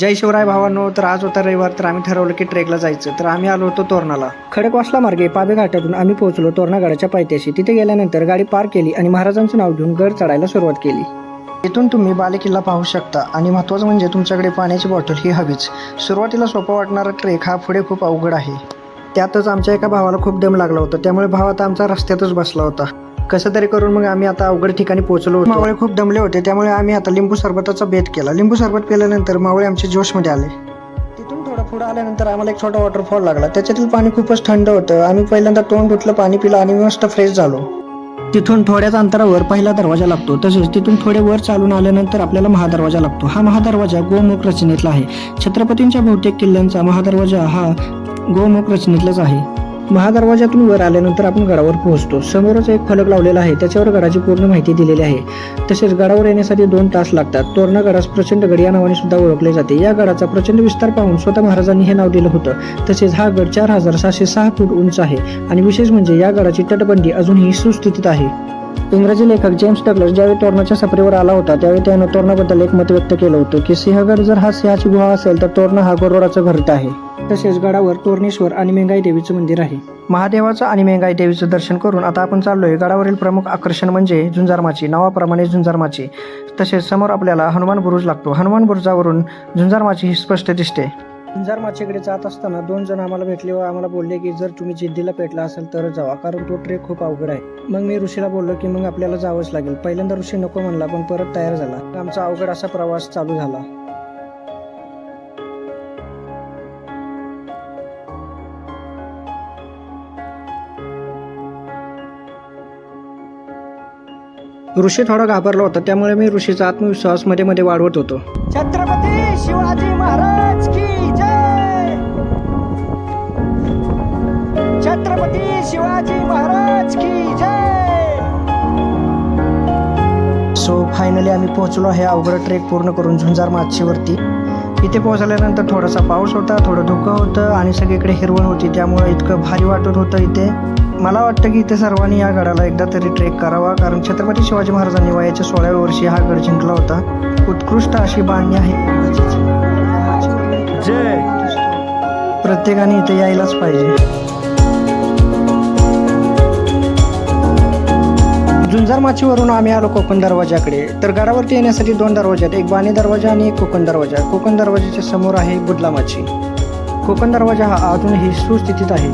जय शिवराय भावांनो तर आज होता रविवार तर आम्ही ठरवलं की ट्रेकला जायचं. तर आम्ही आलो होतो तोरणाला. खडकवासला मार्गे पाबे घाटातून आम्ही पोहोचलो तोरणागडाच्या पायथ्याशी. तिथे गेल्यानंतर गाडी पार केली आणि महाराजांचं नाव घेऊन गड चढायला सुरुवात केली. इथून तुम्ही बालेकिल्ला पाहू शकता आणि महत्त्वाचं म्हणजे तुमच्याकडे पाण्याची बॉटल ही हवीच. सुरुवातीला सोपा वाटणारा ट्रेक हा पुढे खूप अवघड आहे. त्यातच आमच्या एका भावाला खूप दम लागला होता. त्यामुळे भाव आता आमचा रस्त्यातच बसला होता. कसं तरी करून मग आम्ही आता अवघड ठिकाणी पोहोचलो मावळे खूप दमले होते त्यामुळे आम्ही आता लिंबू सरबताचा बेत केला. लिंबू सरबत पिल्यानंतर मावळे आमचे जोशमध्ये आले. तिथून थोडं पुढं आल्यानंतर आम्हाला एक छोटा वॉटरफॉल लागला. त्याच्यातील पाणी खूपच थंड होतं. आम्ही पहिल्यांदा तोंड धुतलं पाणी पिलं आणि मस्त फ्रेश झालो. तिथून थोड्याच अंतरावर पहिला दरवाजा लागतो. तसेच तिथून थोडे वर चालून आल्यानंतर आपल्याला महादरवाजा लागतो. हा महादरवाजा गोमुख रचनेतला आहे. छत्रपतींच्या बहुतेक किल्ल्यांचा महादरवाजा हा गोमुख रचनेतलाच आहे. महादरवाजातून वर आल्यानंतर आपण गडावर पोहोचतो. समोरच एक फलक लावलेला आहे. त्याच्यावर गडाची पूर्ण माहिती दिलेली आहे. तसेच गडावर येण्यासाठी दोन तास लागतात. तोरणा गडास प्रचंड गड या नावाने सुद्धा ओळखले जाते. या गडाचा प्रचंड विस्तार पाहून स्वतः महाराजांनी हे नाव दिलं होतं. तसेच हा गड चार हजार सहाशे सहा फूट उंच आहे आणि विशेष म्हणजे या गडाची तटबंदी अजूनही सुस्थितीत आहे. इंग्रजी लेखक जेम्स डगलस ज्यावेळी तोरणाच्या सफरीवर आला होता त्यावेळी त्यानं तोरणाबद्दल एक मत व्यक्त केलं होतं की सिंहगड जर हा सिंहाची गुहा असेल तर तोरणा हा गरोडाचं घरट आहे. तसेच गडावर तोरणेश्वर आणि मेंगाई देवीचं मंदिर आहे. महादेवाचं आणि मेंगाई देवीचं दर्शन करून आता आपण चाललोय गडावरील प्रमुख आकर्षण म्हणजे झुंजारमाची नावाप्रमाणे झुंजारमाची. तसेच समोर आपल्याला हनुमान बुरुज लागतो. हनुमान बुरुजावरून झुंजारमाची ही स्पष्ट दिसते. झुंजार माचीकडे जात असताना दोन जण आम्हाला भेटले व आम्हाला बोलले की जर तुम्ही जिद्दीला पेटला असेल तरच जावा कारण तो ट्रेक खूप अवघड आहे. मग मी ऋषीला बोललो की मग आपल्याला जावंच लागेल. पहिल्यांदा ऋषी नको म्हणला पण परत तयार झाला. आमचा अवघड असा प्रवास चालू झाला. ऋषी थोडा घाबरला होता. त्यामुळे मी ऋषीचा आत्मविश्वासमध्ये मध्ये वाढवत होतो. छत्रपती शिवाजी महाराज की जय! छत्रपती शिवाजी महाराज की जय! सो फायनली आम्ही पोहोचलो आहे अवघड ट्रेक पूर्ण करून झुंजार माचीवरती. इथे पोहोचल्यानंतर थोडासा पाऊस होता थोडं धुकं होतं आणि सगळीकडे हिरवण होती त्यामुळे इतकं भारी वाटत होतं इथे. मला वाटतं की इथे सर्वांनी या गडाला एकदा तरी ट्रेक करावा कारण छत्रपती शिवाजी महाराजांनी वयाच्या सोळाव्या वर्षी हा गड जिंकला होता. उत्कृष्ट अशी बांधणी आहे. प्रत्येकाने इथे यायलाच पाहिजे. जुंजार माचीवरून आम्ही आलो कोकण दरवाजाकडे तर गडावरती येण्यासाठी दोन दरवाजे आहेत एक बाणी दरवाजा आणि एक कोकण दरवाजा. कोकण दरवाजाच्या समोर आहे बुडला माची. कोकण दरवाजा हा अजूनही सुस्थितीत आहे.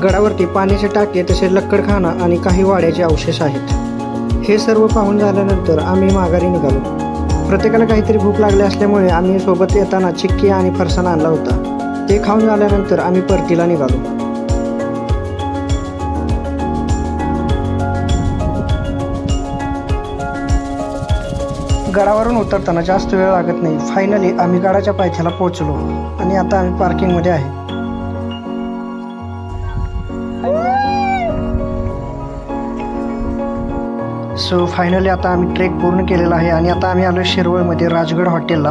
गडावरती पाण्याचे टाके तसेच लक्कडखाना आणि काही वाड्याचे अवशेष आहेत. हे सर्व पाहून झाल्यानंतर आम्ही माघारी निघालो. प्रत्येकाला काहीतरी भूक लागली असल्यामुळे आम्ही सोबत येताना चिक्की आणि फरसाण आणला होता. ते खाऊन झाल्यानंतर आम्ही परतीला निघालो. गडावरून उतरताना जास्त वेळ लागत नाही. फायनली आम्ही गडाच्या पायथ्याला पोहोचलो. आणि आता आम्ही पार्किंगमध्ये आहे. सो फायनली आता आम्ही ट्रेक पूर्ण केलेला आहे. आणि आता आम्ही आलो शिरवळमध्ये राजगड हॉटेलला.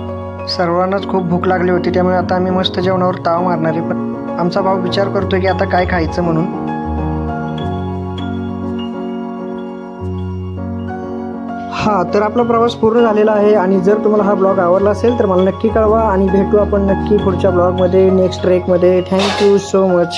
सर्वांनाच खूप भूक लागली होती त्यामुळे आता आम्ही मस्त जेवणावर ताव मारणार आहे. पण आमचा भाऊ विचार करतोय की आता काय खायचं म्हणून. हां तर आपला प्रवास पूर्ण झालेला आहे आणि जर तुम्हाला हा ब्लॉग आवडला असेल तर मला नक्की कळवा आणि भेटू आपण नक्की पुढच्या ब्लॉगमध्ये नेक्स्ट ट्रेकमध्ये थँक्यू सो मच